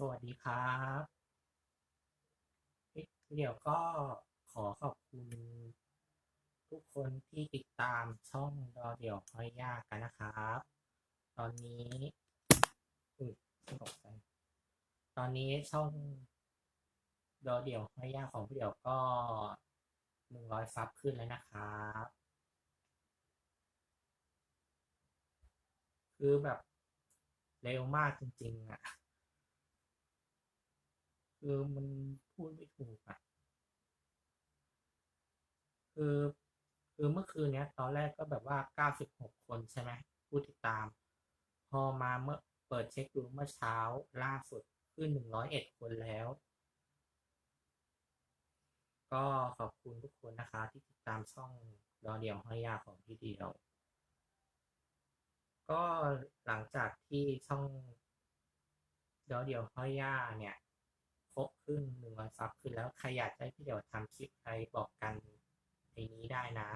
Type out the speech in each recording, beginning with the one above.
สวัสดีครับเดี๋ยวก็ขอขอบคุณ ทุกคนที่ติดตามช่องดอเดี่ยวห้อยยากกันนะครับ ตอนนี้อุ้ยตกใจตอนนี้ช่องดอเดี่ยวห้อยยากของเดี่ยวก็หนึ่งร้อยซับขึ้นแล้วนะครับคือแบบเร็วมากจริงๆอะ คือมันพูดไม่ถูกอะคือคือเมื่อคืนเนี้ย ตอนแรกก็แบบว่าเก้าสิบหกคนใช่ไหมผู้ติดตาม พอมาเมื่อเปิดเช็คดูเมื่อเช้าล่าสุดขึ้นหนึ่งร้อยเอ็ดคนแล้ว ก็ขอบคุณทุกคนนะคะ ที่ติดตามช่องดอเดี่ยวห้อยยาของพี่เดียว ก็หลังจากที่ช่องดอเดี่ยวห้อยยาเนี่ย ครบครึ่งหนึ่งร้อยซับขึ้นแล้วใครอยากให้พี่เดี่ยวทำคลิปอะไรบอกกันในนี้ได้นะ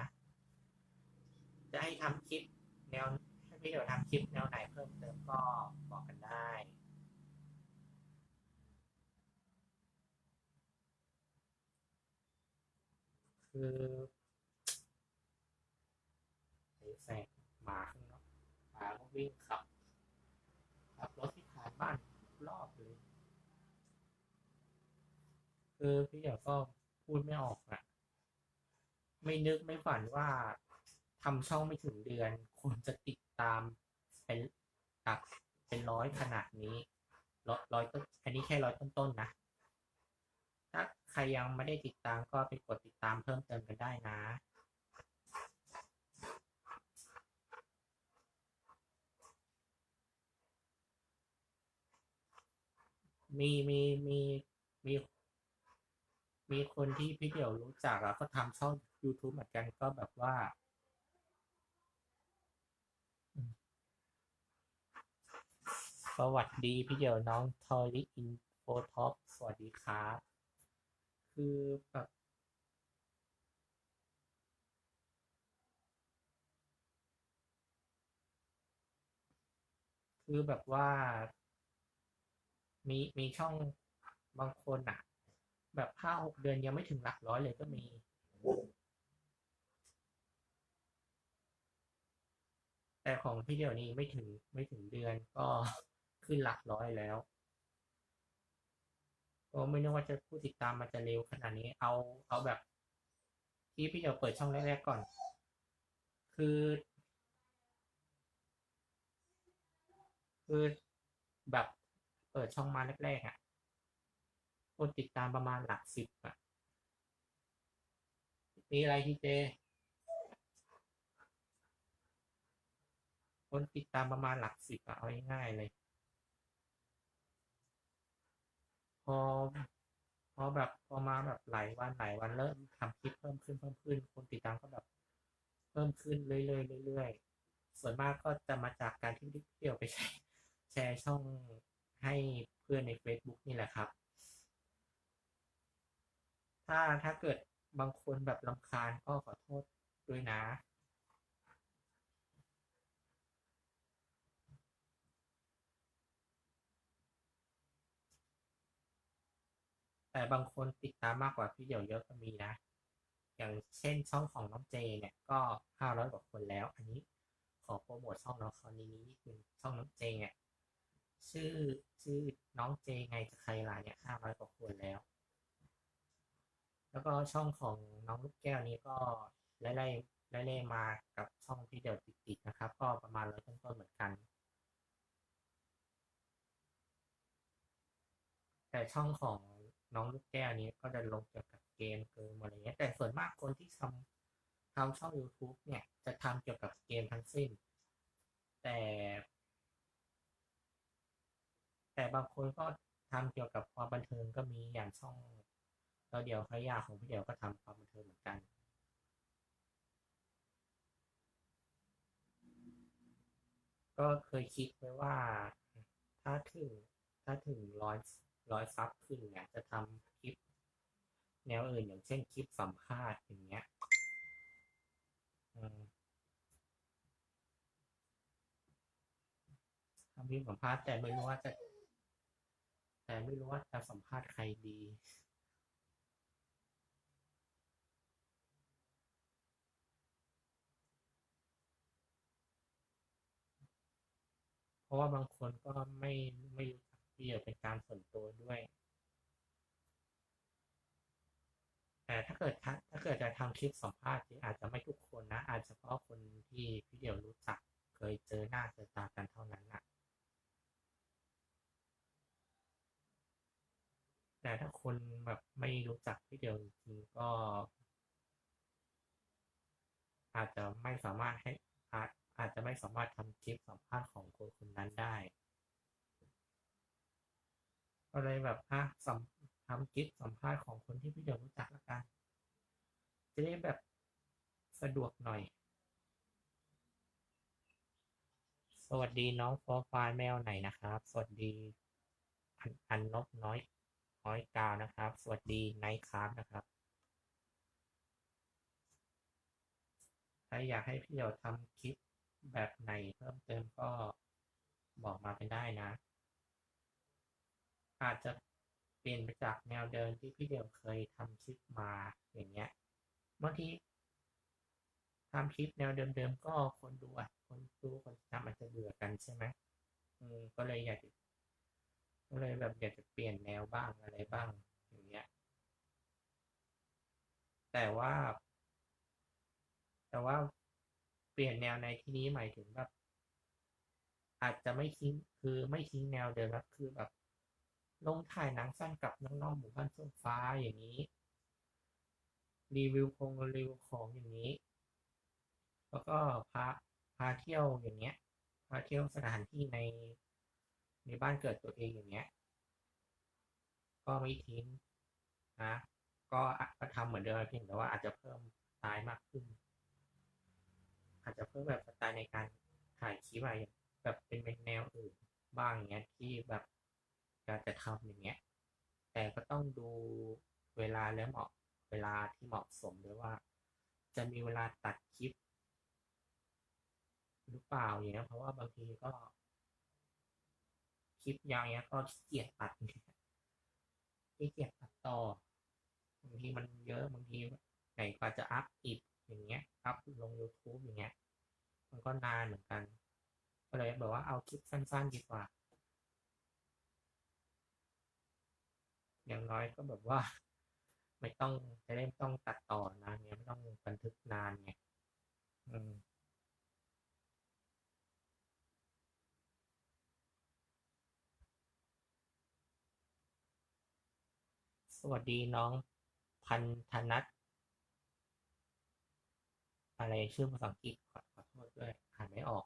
จะให้ทำคลิปแนวให้พี่เดี่ยวทำคลิปแนวไหนเพิ่มเติมก็บอกกันได้คือไอ้แสงหมาข้างนอกหมาก็วิ่งขับรถที่ผ่านบ้านรอบเลย คือพี่เดี่ยวก็พูดไม่ออกอะไม่นึกไม่ฝันว่าทำช่องไม่ถึงเดือน คนจะติดตามเป็นหลักเป็นร้อยขนาดนี้ร้อยร้อยต้นอันนี้แค่ร้อยต้นๆนะ ถ้าใครยังไม่ได้ติดตามก็ไปกดติดตามเพิ่มเติมกันได้นะมีมีมีมี มีคนที่พี่เดี่ยวรู้จักอะก็ทำช่อง YouTube เหมือนกันก็แบบว่า สวัสดีพี่เดี่ยวน้องทอริอินโฟท็อปสวัสดีครับคือแบบคือแบบว่า มีมีช่องบางคนอะ แบบห้าหกเดือนยังไม่ถึงหลักร้อยเลยก็มี แต่ของพี่เดี่ยวนี้ไม่ถึงไม่ถึงเดือนก็ขึ้นหลักร้อยแล้วก็ไม่นึกว่าจะผู้ติดตามมันจะเร็วขนาดนี้ เอาเอาแบบที่พี่เดี่ยวเปิดช่องแรกๆก่อน คือ คือแบบเปิดช่องมาแรกๆอะ คนติดตามประมาณหลักสิบอะมีอะไรที่เจ คนติดตามประมาณหลักสิบอะเอาง่ายๆเลย พอ พอแบบพอมาแบบหลายวันหลายวันเริ่มทำคลิปเพิ่มขึ้นเพิ่มขึ้น คนติดตามก็แบบเพิ่มขึ้นเรื่อยๆเรื่อยๆ ส่วนมากก็จะมาจากการที่พี่เดี่ยวไปแชร์แชร์ช่องให้เพื่อนใน Facebook นี่แหละครับ ถ้าถ้าเกิดบางคนแบบรำคาญก็ขอโทษด้วยนะ แต่บางคนติดตามมากกว่าพี่เดี่ยวเยอะก็มีนะ อย่างเช่นช่องของน้องเจเนี่ยก็ห้าร้อยกว่าคนแล้ว อันนี้ขอโปรโมทช่องน้องคอนนี้นิดนึงช่องน้องเจเนี่ยชื่อชื่อน้องเจไงจะใครล่ะเนี่ยห้าร้อยกว่าคนแล้ว แล้วก็ช่องของน้องลูกแก้วนี้ก็ไล่ไล่ไล่ไล่มากับช่องพี่เดียวติดๆนะครับ ก็ประมาณร้อยต้นๆเหมือนกัน แต่ช่องของน้องลูกแก้วนี้ก็จะลงเกี่ยวกับเกมเกิมอะไรเงี้ยแต่ส่วนมากคนที่ทำทำช่อง YouTube เนี่ยจะทำเกี่ยวกับเกมทั้งสิ้น แต่ แต่บางคนก็ทำเกี่ยวกับความบันเทิงก็มีอย่างช่อง เราเดียวพระยาของพี่เดียวก็ทำความบันเทิงเหมือนกัน ก็เคยคิดไว้ว่าถ้าถึงถ้าถึงร้อยร้อยซับขึ้นเนี่ยจะทำคลิป แนวอื่นอย่างเช่นคลิปสัมภาษณ์อย่างเงี้ยทำคลิปสัมภาษณ์แต่ไม่รู้ว่าจะ แต่ไม่รู้ว่าจะสัมภาษณ์ใครดี ราะว่าบางคนก็ไม่ไม่รู้จักพี่เดี่ยวเป็นการส่วนตัวด้วยแต่ถ้าเกิดถ้าถ้าเกิดจะทำคลิปสัมภาษณ์อาจจะไม่ทุกคนนะ อาจจะเฉพาะคนที่พี่เดี่ยวรู้จักเคยเจอหน้าเจอตากันเท่านั้นนะแต่ถ้าคนแบบไม่รู้จักพี่เดี่ยวจริงก็ อาจจะไม่สามารถให้อาจ อาจจะไม่สามารถทำคลิปสัมภาษณ์ของคนคนนั้นได้ก็เลยแบบอะสัมทำคลิปสัมภาษณ์ของคนที่พี่เดียวรู้จักละกัน จะได้แบบสะดวกหน่อย สวัสดีน้องฟอฟายแมวไหนนะครับ สวัสดีอันอันนบน้อยน้อยกาวนะครับ สวัสดีไนท์ครานะครับถ้าอยากให้พี่เดียวทำคลิป แบบไหนเพิ่มเติมก็บอกมาเป็นได้นะ อาจจะเปลี่ยนไปจากแนวเดิมที่พี่เดียวเคยทำคลิปมาอย่างเงี้ยบางทีทำคลิปแนวเดิมๆก็คนดูอะคนดูคนทำอาจจะเบื่อกันใช่ไหมอืมก็เลยอยากจะก็เลยแบบอยากจะเปลี่ยนแนวบ้างอะไรบ้างอย่างเงี้ย แต่ว่า แต่ว่า เปลี่ยนแนวในที่นี้หมายถึงแบบอาจจะไม่ทิ้งคือไม่ทิ้งแนวเดิมครับคือแบบลงถ่ายหนังสั้นกับน้องๆหมู่บ้านเฟื่องฟ้าอย่างนี้ รีวิวคงรีวิวของอย่างนี้ แล้วก็พาพาเที่ยวอย่างเงี้ยพาเที่ยวสถานที่ในในบ้านเกิดตัวเองอย่างเงี้ย ก็ไม่ทิ้งนะก็ก็ทำเหมือนเดิมเพียงแต่ว่าอาจจะเพิ่มสไตล์มากขึ้น อาจจะเพิ่มแบบสไตล์ในการถ่ายคลิปอะไรแบบเป็นแนวอื่นบ้างอย่างเงี้ยที่แบบอยากจะทำอย่างเงี้ย แต่ก็ต้องดูเวลาและเหมาะเวลาที่เหมาะสมด้วยว่า จะมีเวลาตัดคลิป หรือเปล่าอย่างเงี้ยเพราะว่าบางทีก็ คลิปยาวเงี้ยก็ขี้เกียจตัดขี้เกียจตัดต่อบางทีมันเยอะบางทีไหนกว่าจะอัพอีก อย่างเงี้ยอัพลง YouTube อย่างเงี้ย มันก็นานเหมือนกัน ก็เลยแบบว่าเอาคลิปสั้น ๆ ดีกว่า อย่างน้อยก็แบบว่า ไม่ต้องจะได้ไม่ต้องตัดต่อนานเงี้ยไม่ต้องบันทึกนานไงอืมสวัสดีน้องพันธนัท อะไรชื่อภาษาอังกฤษขอขอโทษด้วยอ่านไม่ออก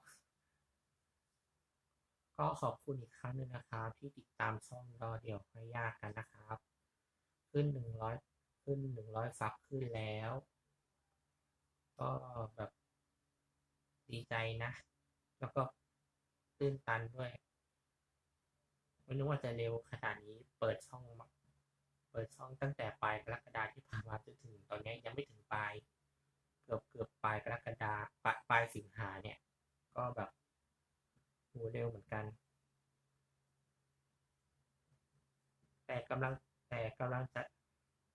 ก็ขอบคุณอีกครั้งหนึ่งนะครับ ที่ติดตามช่องรอเดี่ยวไม่ยากกันนะครับ ขึ้นหนึ่งร้อยขึ้นหนึ่งร้อยซับขึ้นแล้ว ก็แบบดีใจนะ แล้วก็ตื้นตันด้วยไม่รู้ว่าจะเร็วขนาดนี้เปิดช่อง เปิดช่องตั้งแต่ปลายกรกฎาที่ผ่านมาจนถึงตอนนี้ยังไม่ถึงปลาย เกือบเกือบปลายกรกฎาปลายปลายสิงหาเนี่ย ก็แบบโหเร็วเหมือนกัน แต่กำลังแต่กำลังจะ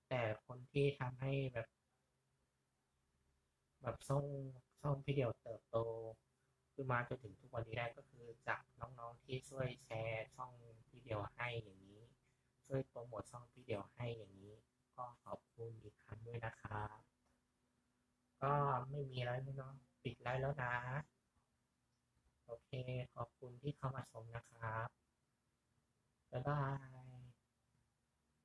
แต่คนที่ทำให้แบบ แบบช่องช่องพี่เดียวเติบโตขึ้นมาจนถึงทุกวันนี้ได้ก็คือจากน้องๆที่ช่วยแชร์ช่องพี่เดียวให้อย่างนี้ ช่วยโปรโมทช่องพี่เดียวให้อย่างนี้ ก็ขอบคุณอีกครั้งด้วยนะครับ ก็ ไม่มีอะไรแล้วเนาะปิดไลฟ์แล้วนะ โอเค ขอบคุณที่เข้ามาชมนะครับบ๊ายบาย